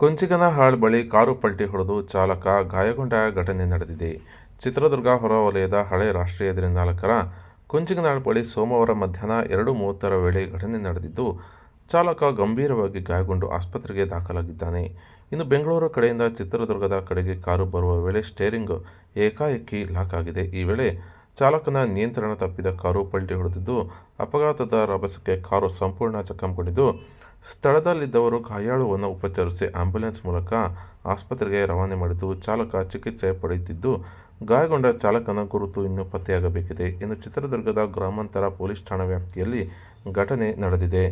ಕೊಂಚಿಗನಹಾಳ್ ಬಳಿ ಕಾರು ಪಲ್ಟಿ ಹೊಡೆದು ಚಾಲಕ ಗಾಯಗೊಂಡ ಘಟನೆ ನಡೆದಿದೆ. ಚಿತ್ರದುರ್ಗ ಹೊರವಲಯದ ಹಳೆ ರಾಷ್ಟ್ರೀಯ ಹೆದ್ದಾರಿ ನಾಲ್ಕರ ಕೊಂಚಿಗನಹಾಳ್ ಬಳಿ ಸೋಮವಾರ ಮಧ್ಯಾಹ್ನ ಎರಡು ಮೂವತ್ತರ ವೇಳೆ ಘಟನೆ ನಡೆದಿದ್ದು, ಚಾಲಕ ಗಂಭೀರವಾಗಿ ಗಾಯಗೊಂಡು ಆಸ್ಪತ್ರೆಗೆ ದಾಖಲಾಗಿದ್ದಾನೆ. ಇನ್ನು ಬೆಂಗಳೂರು ಕಡೆಯಿಂದ ಚಿತ್ರದುರ್ಗದ ಕಡೆಗೆ ಕಾರು ಬರುವ ವೇಳೆ ಸ್ಟೇರಿಂಗ್ ಏಕಾಏಕಿ ಲಾಕ್ ಆಗಿದೆ. ಈ ವೇಳೆ ಚಾಲಕನ ನಿಯಂತ್ರಣ ತಪ್ಪಿದ ಕಾರು ಪಲ್ಟಿ ಹೊಡೆದಿದ್ದು, ಅಪಘಾತದ ರಭಸಕ್ಕೆ ಕಾರು ಸಂಪೂರ್ಣ ಜಖಂಗೊಂಡಿದ್ದು, ಸ್ಥಳದಲ್ಲಿದ್ದವರು ಗಾಯಾಳುವನ್ನು ಉಪಚರಿಸಿ ಆಂಬ್ಯುಲೆನ್ಸ್ ಮೂಲಕ ಆಸ್ಪತ್ರೆಗೆ ರವಾನೆ ಮಾಡಿದ್ದು, ಚಾಲಕ ಚಿಕಿತ್ಸೆ ಪಡೆಯುತ್ತಿದ್ದು, ಗಾಯಗೊಂಡ ಚಾಲಕನ ಗುರುತು ಇನ್ನೂ ಪತ್ತೆಯಾಗಬೇಕಿದೆ ಎಂದು ಚಿತ್ರದುರ್ಗದ ಗ್ರಾಮಾಂತರ ಪೊಲೀಸ್ ಠಾಣಾ ವ್ಯಾಪ್ತಿಯಲ್ಲಿ ಘಟನೆ ನಡೆದಿದೆ.